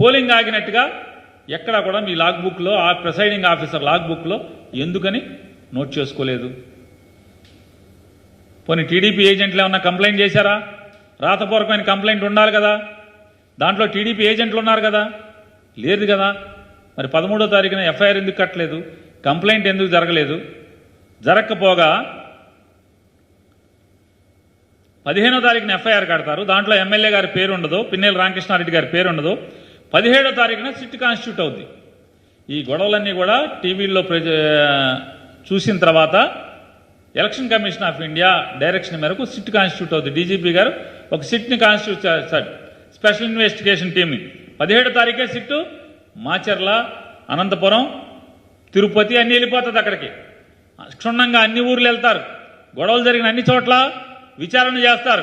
Polling ఆగినట్టుగా ఎక్కడా కూడా మీ log బుక్లో ఆ ప్రిసైడింగ్ ఆఫీసర్ లాగ్ బుక్లో ఎందుకని నోట్ చేసుకోలేదు? పోనీ టీడీపీ ఏజెంట్లు ఏమన్నా కంప్లైంట్ చేశారా? రాతపూర్వకమైన కంప్లైంట్ ఉండాలి కదా. దాంట్లో టీడీపీ ఏజెంట్లు ఉన్నారు కదా. లేదు కదా. మరి పదమూడో తారీఖున ఎఫ్ఐఆర్ ఎందుకు కట్టలేదు? కంప్లైంట్ ఎందుకు జరగలేదు? జరగకపోగా పదిహేనో తారీఖున ఎఫ్ఐఆర్ కడతారు. దాంట్లో ఎమ్మెల్యే గారి పేరు ఉండదు. పిన్నెల రామకృష్ణారెడ్డి గారి పేరు ఉండదు. పదిహేడో తారీఖున సిట్ కాన్స్టిట్యూట్ అవుద్ది. ఈ గొడవలన్నీ కూడా టీవీల్లో ప్రజ చూసిన తర్వాత election commission of India direction మేరకు సిట్ కాన్స్టిట్యూట్ అవుతుంది డీజీపీ గారు ఒక సిట్ని కాన్స్టిట్యూట్ చేస్తాడు స్పెషల్ ఇన్వెస్టిగేషన్ టీంని పదిహేడో తారీఖే సిట్టు. మాచర్ల అనంతపురం తిరుపతి అన్నీ వెళ్ళిపోతుంది అక్కడికి. క్షుణ్ణంగా అన్ని ఊర్లు వెళ్తారు. గొడవలు జరిగిన అన్ని చోట్ల విచారణ చేస్తారు.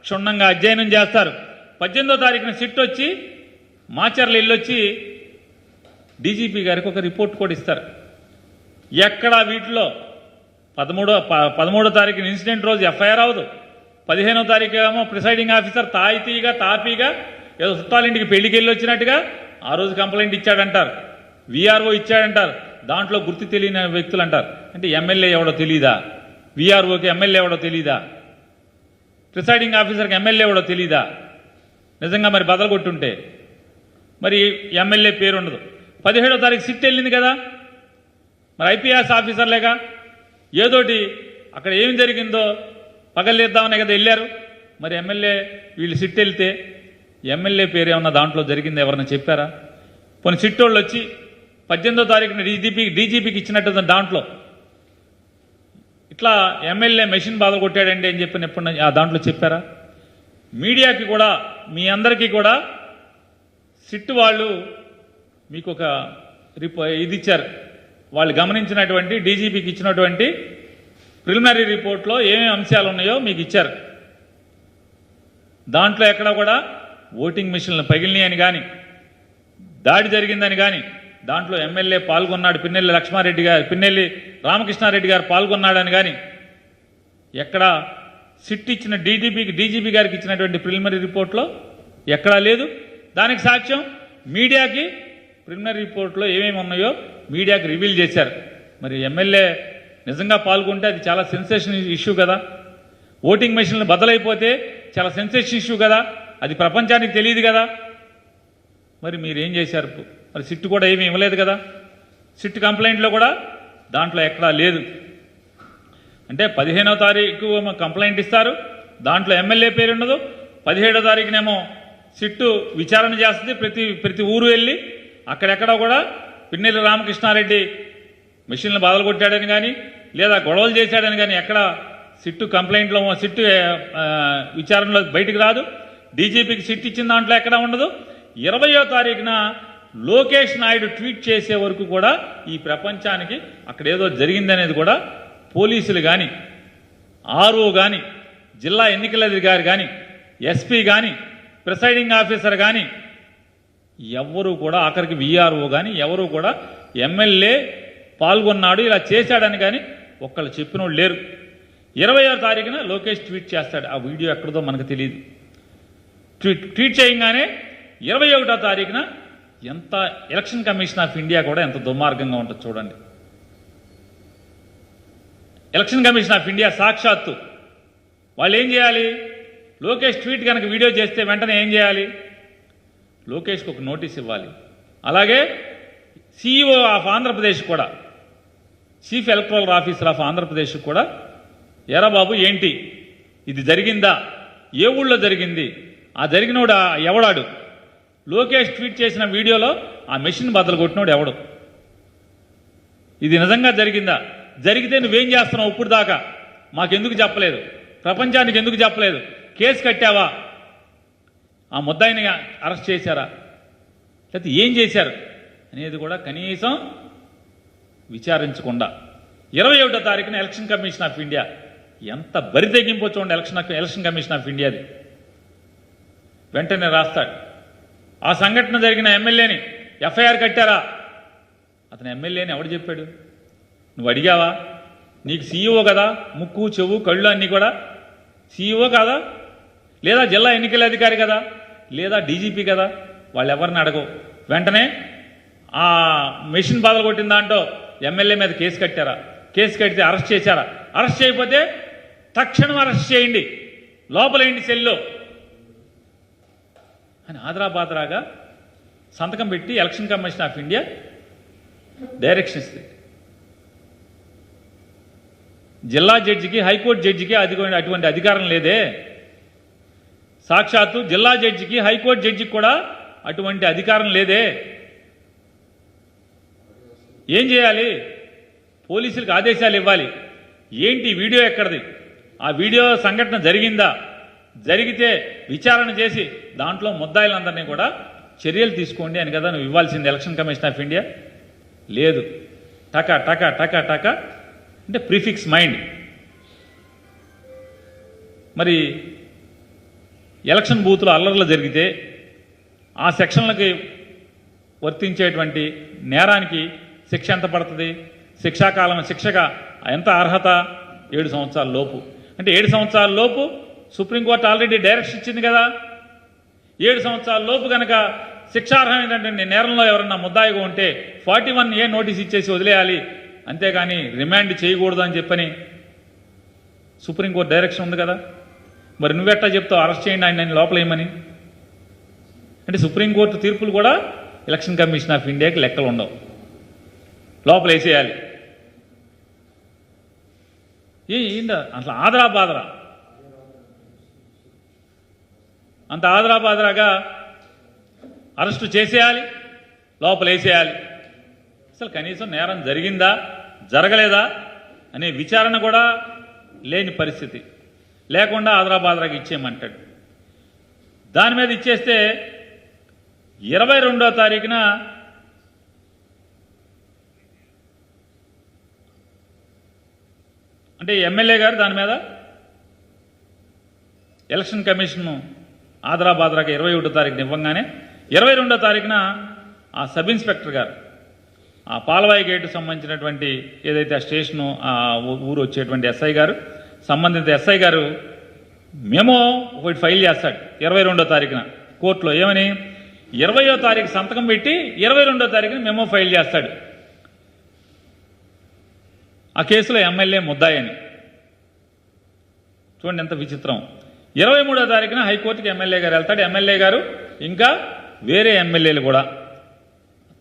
క్షుణ్ణంగా అధ్యయనం చేస్తారు. పద్దెనిమిదో తారీఖున సిట్ వచ్చి మాచర్లు ఇల్లొచ్చి డీజీపీ గారికి ఒక రిపోర్ట్ కూడా ఇస్తారు. ఎక్కడ వీటిలో పదమూడో ప- పదమూడో తారీఖున ఇన్సిడెంట్ రోజు ఎఫ్ఐఆర్ అవ్వదు. పదిహేనో తారీఖు ఏమో ప్రిసైడింగ్ ఆఫీసర్ తాయితీగా తాపీగా ఏదో చుట్టాలింటికి పెళ్ళికి వెళ్ళి వచ్చినట్టుగా ఆ రోజు కంప్లైంట్ ఇచ్చాడంటారు. విఆర్ఓ ఇచ్చాడంటారు. దాంట్లో గుర్తు తెలియని వ్యక్తులు అంటారు అంటే ఎమ్మెల్యే ఎవడో తెలీదా? విఆర్ఓకి ఎమ్మెల్యే ఎవడో తెలీదా? ప్రిసైడింగ్ ఆఫీసర్కి ఎమ్మెల్యే ఎవడో తెలీదా? నిజంగా మరి బదలు కొట్టుంటే మరి ఎమ్మెల్యే పేరు ఉండదు. పదిహేడో తారీఖు సిట్ వెళ్ళింది కదా. మరి ఐపీఎస్ ఆఫీసర్లేగా. ఏదోటి అక్కడ ఏం జరిగిందో పగలేద్దామనే కదా వెళ్ళారు. మరి ఎమ్మెల్యే వీళ్ళు సిట్ వెళ్తే ఎమ్మెల్యే పేరు ఏమన్నా దాంట్లో జరిగింది ఎవరన్నా చెప్పారా? కొన్ని సిట్టోళ్ళు వచ్చి పద్దెనిమిదో తారీఖున డీజీపీ డీజీపీకి ఇచ్చినట్టు దాంట్లో. ఇట్లా ఎమ్మెల్యే మెషిన్ బాధ కొట్టాడండి అని చెప్పి ఎప్పుడు ఆ దాంట్లో చెప్పారా? మీడియాకి కూడా మీ అందరికీ కూడా సిట్ వాళ్ళు మీకు ఒక రిపో ఇది ఇచ్చారు వాళ్ళు గమనించినటువంటి డీజీపీకి ఇచ్చినటువంటి ప్రిలిమినరీ రిపోర్ట్లో ఏమేమి అంశాలు ఉన్నాయో మీకు ఇచ్చారు దాంట్లో ఎక్కడ కూడా ఓటింగ్ మిషన్లు పగిలినాయని కానీ దాడి జరిగిందని కానీ దాంట్లో ఎమ్మెల్యే పాల్గొన్నాడు పిన్నెల్లి లక్ష్మారెడ్డి గారు పిన్నెల్లి రామకృష్ణారెడ్డి గారు పాల్గొన్నాడని కానీ ఎక్కడ సిట్ ఇచ్చిన డీజీపీకి డీజీపీ గారికి ఇచ్చినటువంటి ప్రిలిమినరీ రిపోర్ట్లో ఎక్కడా లేదు. దానికి సాక్ష్యం మీడియాకి ప్రిలిమినరీ రిపోర్ట్లో ఏమేమి ఉన్నాయో మీడియాకి రివీల్ చేశారు. మరి ఎమ్మెల్యే నిజంగా పాల్గొంటే అది చాలా సెన్సేషన్ ఇష్యూ కదా. ఓటింగ్ మెషిన్లు బదలైపోతే చాలా సెన్సేషన్ ఇష్యూ కదా. అది ప్రపంచానికి తెలియదు కదా. మరి మీరు ఏం చేశారు? మరి సిట్ కూడా ఏమీ ఇవ్వలేదు కదా. సిట్ కంప్లైంట్లో కూడా దాంట్లో ఎక్కడా లేదు. అంటే పదిహేనో తారీఖు కంప్లైంట్ ఇస్తారు. దాంట్లో ఎమ్మెల్యే పేరు ఉండదు పదిహేడో తారీఖునేమో సిట్టు విచారణ చేస్తుంది. ప్రతి ప్రతి ఊరు వెళ్ళి అక్కడెక్కడ కూడా పిన్నెల్లి రామకృష్ణారెడ్డి మిషన్లు బాధలు కొట్టాడని కానీ లేదా గొడవలు చేశాడని కానీ ఎక్కడ సిట్టు కంప్లైంట్లో సిట్టు విచారణలో బయటకు రాదు. డీజీపీకి సిట్ ఇచ్చిన దాంట్లో ఎక్కడ ఉండదు. ఇరవయో తారీఖున లోకేష్ నాయుడు ట్వీట్ చేసే వరకు కూడా ఈ ప్రపంచానికి అక్కడ ఏదో జరిగిందనేది కూడా పోలీసులు కానీ ఆర్ఓ కానీ జిల్లా ఎన్నికల అధికారి కానీ ఎస్పీ కానీ ప్రిసైడింగ్ ఆఫీసర్ కానీ ఎవరు కూడా ఆఖరికి విఆర్ఓ కానీ ఎవరు కూడా ఎమ్మెల్యే పాల్గొన్నాడు ఇలా చేశాడని కానీ ఒక్కళ్ళు చెప్పినోళ్ళు లేరు. ఇరవై ఆరు తారీఖున లోకేష్ ట్వీట్ చేస్తాడు. ఆ వీడియో ఎక్కడదో మనకు తెలియదు ట్వీట్ ట్వీట్ చేయగానే ఇరవై ఒకటో తారీఖున ఎంత ఎలక్షన్ కమిషన్ ఆఫ్ ఇండియా కూడా ఎంత దుర్మార్గంగా ఉంటుంది చూడండి. ఎలక్షన్ కమిషన్ ఆఫ్ ఇండియా సాక్షాత్తు. వాళ్ళు ఏం చేయాలి? లోకేష్ ట్వీట్ కనుక వీడియో చేస్తే వెంటనే ఏం చేయాలి? లోకేష్కి ఒక నోటీస్ ఇవ్వాలి. అలాగే సిఇఓ ఆఫ్ ఆంధ్రప్రదేశ్ కూడా chief electoral officer of Andhra Pradesh కూడా ఎరా బాబు ఏంటి? ఇది జరిగిందా? ఏ ఊళ్ళో జరిగింది? ఆ జరిగినోడు? ఆ ఎవడాడు? లోకేష్ ట్వీట్ చేసిన వీడియోలో ఆ మెషిన్ బద్దలు కొట్టినోడు ఎవడు? ఇది నిజంగా జరిగిందా? జరిగితే నువ్వేం చేస్తున్నావు ఇప్పుడు దాకా మాకెందుకు చెప్పలేదు? ప్రపంచానికి ఎందుకు చెప్పలేదు? కేసు కట్టావా? ఆ ముద్దాయిని అరెస్ట్ చేశారా? లేకపోతే ఏం చేశారు? అనేది కూడా కనీసం విచారించకుండా. ఇరవై ఒకటో తారీఖున ఎలక్షన్ కమిషన్ ఆఫ్ ఇండియా. ఎంత బరి తెగింపో చూడండి ఎలక్షన్ ఎలక్షన్ కమిషన్ ఆఫ్ ఇండియాది. వెంటనే రాస్తాడు. ఆ సంఘటన జరిగిన ఎమ్మెల్యేని ఎఫ్ఐఆర్ కట్టారా? అతను ఎమ్మెల్యేని ఎవడు చెప్పాడు? నువ్వు అడిగావా? నీకు సీఈఓ కదా? ముక్కు చెవు కళ్ళు అన్నీ కూడా సీఈఓ కాదా? లేదా జిల్లా ఎన్నికల అధికారి కదా లేదా డీజీపీ కదా వాళ్ళు ఎవరిని అడగవు. వెంటనే ఆ మెషిన్ బాధలు కొట్టిన దాంట్లో ఎమ్మెల్యే మీద కేసు కట్టారా? కేసు కడితే అరెస్ట్ చేశారా? అరెస్ట్ చేయకపోతే తక్షణం అరెస్ట్ చేయండి. లోపలేయండి సెల్లో? అని ఆదరాబాదరాగా సంతకం పెట్టి election commission of India direction ఇస్తుంది జిల్లా జడ్జికి హైకోర్టు జడ్జికి అది అటువంటి అధికారం లేదే. సాక్షాత్తు జిల్లా జడ్జికి హైకోర్టు జడ్జికి కూడా అటువంటి అధికారం లేదే. ఏం చేయాలి? పోలీసులకు ఆదేశాలు ఇవ్వాలి. ఏంటి వీడియో ఎక్కడిది? ఆ వీడియో సంఘటన జరిగిందా? జరిగితే విచారణ చేసి దాంట్లో ముద్దాయిలందరినీ కూడా చర్యలు తీసుకోండి అని కదా నువ్వు ఇవ్వాల్సింది ఎలక్షన్ కమిషన్ ఆఫ్ ఇండియా? లేదు. టకా టకా టకా టకా. అంటే ప్రిఫిక్స్ మైండ్. మరి ఎలక్షన్ బూత్లో అల్లర్లు జరిగితే ఆ సెక్షన్లకి వర్తించేటువంటి నేరానికి శిక్ష ఎంత పడుతుంది? శిక్షాకాలం శిక్షగా ఎంత అర్హత? ఏడు సంవత్సరాల లోపు. అంటే ఏడు సంవత్సరాల లోపు సుప్రీంకోర్టు ఆల్రెడీ డైరెక్షన్ ఇచ్చింది కదా. ఏడు సంవత్సరాల లోపు కనుక శిక్షార్హమైనటువంటి నేరంలో ఎవరన్నా ముద్దాయిగా ఉంటే ఫార్టీ వన్ ఏ నోటీస్ ఇచ్చేసి వదిలేయాలి. అంతేగాని రిమాండ్ చేయకూడదు అని చెప్పని సుప్రీంకోర్టు డైరెక్షన్ ఉంది కదా. మరి నువ్వెట్టా చెప్తావు? అరెస్ట్ చేయండి ఆయన లోపలేయమని అంటే సుప్రీంకోర్టు తీర్పులు కూడా ఎలక్షన్ కమిషన్ ఆఫ్ ఇండియాకి లెక్కలు ఉండవు. లోపల వేసేయాలి. ఏందా? అట్లా ఆదరా బాదరా? అంత ఆదరా బాదరాగా అరెస్టు చేసేయాలి లోపల వేసేయాలి. అసలు కనీసం నేరం జరిగిందా జరగలేదా అనే విచారణ కూడా లేని పరిస్థితి. లేకుండా ఆదరాబాదరాకి ఇచ్చేయమంటాడు. దాని మీద ఇచ్చేస్తే ఇరవై రెండో తారీఖున అంటే ఎమ్మెల్యే గారు దాని మీద ఎలక్షన్ కమిషన్ ఆదరాబాదరాకి ఇరవై ఒకటో తారీఖున ఇవ్వగానే ఇరవై రెండో తారీఖున ఆ సబ్ ఇన్స్పెక్టర్ గారు ఆ పాలవాయి గేటు సంబంధించినటువంటి ఏదైతే ఆ స్టేషను ఆ ఊ- ఊరు వచ్చేటువంటి ఎస్ఐ గారు సంబంధిత ఎస్ఐ గారు మేమో ఒకటి ఫైల్ చేస్తాడు ఇరవై రెండో తారీఖున కోర్టులో. ఏమని? ఇరవయో తారీఖు సంతకం పెట్టి ఇరవై రెండో తారీఖున మెమో ఫైల్ చేస్తాడు. ఆ కేసులో ఎమ్మెల్యే ముద్దాయని. చూడండి ఎంత విచిత్రం. ఇరవై మూడో తారీఖున హైకోర్టుకి ఎమ్మెల్యే గారు వెళ్తాడు. ఎమ్మెల్యే గారు ఇంకా వేరే ఎమ్మెల్యేలు కూడా.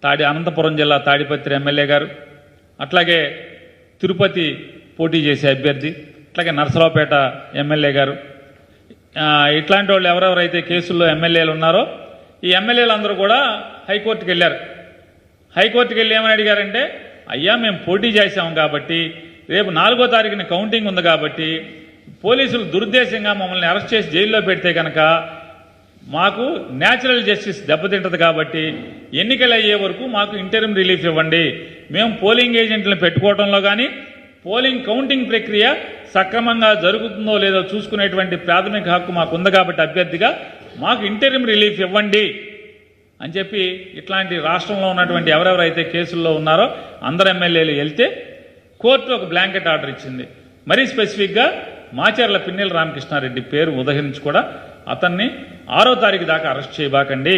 తాడి అనంతపురం జిల్లా తాడిపత్రి ఎమ్మెల్యే గారు అట్లాగే తిరుపతి పోటీ చేసే అభ్యర్థి ఇట్లాగే నర్సరావుపేట ఎమ్మెల్యే గారు. ఇట్లాంటి వాళ్ళు ఎవరెవరైతే కేసుల్లో ఎమ్మెల్యేలు ఉన్నారో ఈ ఎమ్మెల్యేలు అందరూ కూడా హైకోర్టుకి వెళ్ళారు హైకోర్టుకి వెళ్ళి ఏమని అడిగారంటే అయ్యా మేము పోటీ చేసాం కాబట్టి రేపు నాలుగో తారీఖున కౌంటింగ్ ఉంది కాబట్టి పోలీసులు దురుద్దేశంగా మమ్మల్ని అరెస్ట్ చేసి జైల్లో పెడితే కనుక మాకు న్యాచురల్ జస్టిస్ దెబ్బతింటది కాబట్టి ఎన్నికలు అయ్యే వరకు మాకు ఇంటర్మ్ రిలీఫ్ ఇవ్వండి. మేము పోలింగ్ ఏజెంట్లను పెట్టుకోవడంలో కానీ పోలింగ్ కౌంటింగ్ ప్రక్రియ సక్రమంగా జరుగుతుందో లేదో చూసుకునేటువంటి ప్రాథమిక హక్కు మాకు ఉంది కాబట్టి అభ్యర్థిగా మాకు ఇంటర్మ్ రిలీఫ్ ఇవ్వండి అని చెప్పి ఇట్లాంటి రాష్ట్రంలో ఉన్నటువంటి ఎవరెవరైతే కేసుల్లో ఉన్నారో అందరు ఎమ్మెల్యేలు వెళ్తే కోర్టు ఒక బ్లాంకెట్ ఆర్డర్ ఇచ్చింది. మరీ స్పెసిఫిక్గా మాచర్ల పిన్నెల రామకృష్ణారెడ్డి పేరు ఉదహరించి కూడా అతన్ని ఆరో తారీఖు దాకా అరెస్ట్ చేయబాకండి.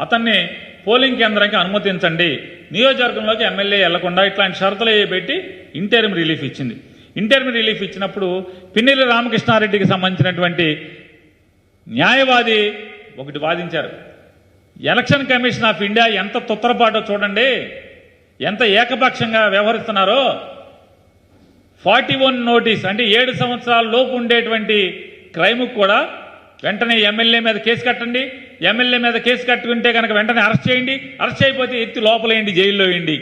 అతన్ని పోలింగ్ కేంద్రానికి అనుమతించండి. నియోజకవర్గంలోకి ఎమ్మెల్యే వెళ్ళకుండా ఇట్లాంటి షరతులు వేయబెట్టి పెట్టి ఇంటర్మ్ రిలీఫ్ ఇచ్చింది. ఇంటర్మ్ రిలీఫ్ ఇచ్చినప్పుడు పిన్నెల్లి రామకృష్ణారెడ్డికి సంబంధించినటువంటి న్యాయవాది ఒకటి వాదించారు. ఎలక్షన్ కమిషన్ ఆఫ్ ఇండియా ఎంత తొత్తరపాటో చూడండి. ఎంత ఏకపక్షంగా వ్యవహరిస్తున్నారో. ఫార్టీ వన్ నోటీస్ అంటే ఏడు సంవత్సరాల లోపు ఉండేటువంటి క్రైమ్ కూడా వెంటనే ఎమ్మెల్యే మీద కేసు కట్టండి. ఎమ్మెల్యే మీద కేసు కట్టుకుంటే కనుక వెంటనే అరెస్ట్ చేయండి. అరెస్ట్ అయిపోతే ఎత్తి లోపలేయండి జైల్లో వేయండి.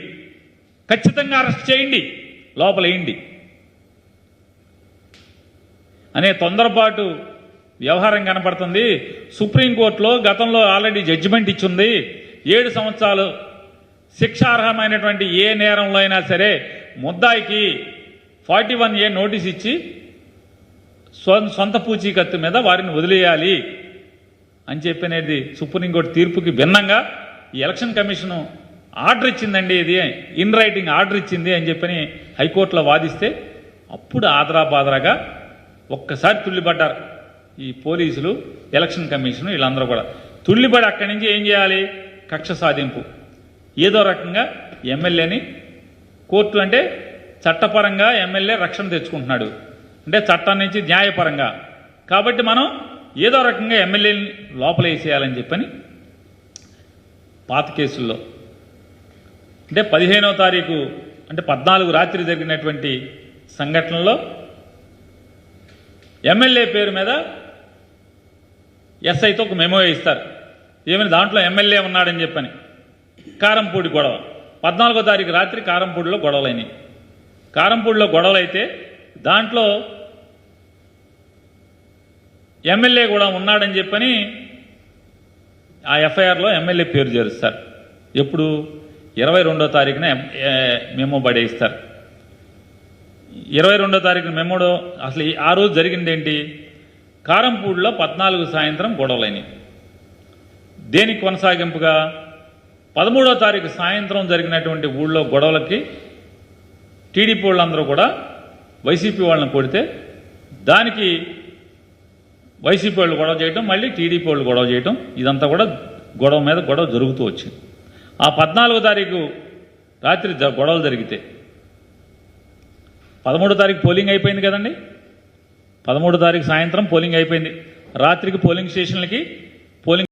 ఖచ్చితంగా అరెస్ట్ చేయండి లోపలేయండి. అనే తొందరపాటు వ్యవహారం కనపడుతుంది. సుప్రీంకోర్టులో గతంలో ఆల్రెడీ జడ్జిమెంట్ ఇచ్చింది. ఏడు సంవత్సరాలు శిక్షార్హమైనటువంటి ఏ నేరంలో అయినా సరే ముద్దాయికి ఫార్టీ వన్ ఏ నోటీస్ ఇచ్చి సొంత పూచీకత్తు మీద వారిని వదిలేయాలి. అని చెప్పి అనేది సుప్రీంకోర్టు తీర్పుకి భిన్నంగా ఈ ఎలక్షన్ కమిషను ఆర్డర్ ఇచ్చిందండి ఇది ఇన్ రైటింగ్ ఆర్డర్ ఇచ్చింది అని చెప్పని హైకోర్టులో వాదిస్తే అప్పుడు ఆదరాబాదరాగా ఒక్కసారి తుళ్ళిపడ్డారు ఈ పోలీసులు ఎలక్షన్ కమిషన్ వీళ్ళందరూ కూడా. తుళ్ళిపడి అక్కడి నుంచి ఏం చేయాలి? కక్ష సాధింపు. ఏదో రకంగా ఎమ్మెల్యేని కోర్టు అంటే చట్టపరంగా ఎమ్మెల్యే రక్షణ తెచ్చుకుంటున్నాడు. అంటే చట్టం నుంచి న్యాయపరంగా. కాబట్టి మనం ఏదో రకంగా ఎమ్మెల్యేని లోపల వేసేయాలని చెప్పని పాత కేసుల్లో. అంటే పదిహేనవ తారీఖు అంటే పద్నాలుగు రాత్రి జరిగినటువంటి సంఘటనలో ఎమ్మెల్యే పేరు మీద ఎస్ఐతో ఒక మెమో ఇస్తారు ఏమైనా దాంట్లో ఎమ్మెల్యే ఉన్నాడని చెప్పని. కారంపూడి గొడవ. పద్నాలుగో తారీఖు రాత్రి కారంపూడిలో గొడవలైనవి కారంపూడిలో గొడవలైతే దాంట్లో ఎమ్మెల్యే కూడా ఉన్నాడని చెప్పని ఆ ఎఫ్ఐఆర్లో ఎమ్మెల్యే పేరు చేరుస్తారు. ఎప్పుడు? ఇరవై రెండో తారీఖున మెమో పడేయిస్తారు. ఇరవై రెండో తారీఖున మెమోడో అసలు ఈ- ఆ రోజు జరిగింది ఏంటి? కారంపూడిలో పద్నాలుగు సాయంత్రం గొడవలైనవి దేనికి కొనసాగింపుగా? పదమూడో తారీఖు సాయంత్రం జరిగినటువంటి ఊళ్ళో గొడవలకి టీడీపీ వాళ్ళందరూ కూడా వైసీపీ వాళ్ళని కొడితే దానికి వైసీపీ వాళ్ళు గొడవ చేయటం మళ్ళీ టీడీపీ వాళ్ళు గొడవ చేయటం ఇదంతా కూడా గొడవ మీద గొడవ జరుగుతూ వచ్చింది. ఆ పద్నాలుగో తారీఖు రాత్రి గొడవలు జరిగితే పదమూడో తారీఖు పోలింగ్ అయిపోయింది కదండి? పదమూడో తారీఖు సాయంత్రం పోలింగ్ అయిపోయింది. రాత్రికి పోలింగ్ స్టేషన్లకి పోలింగ్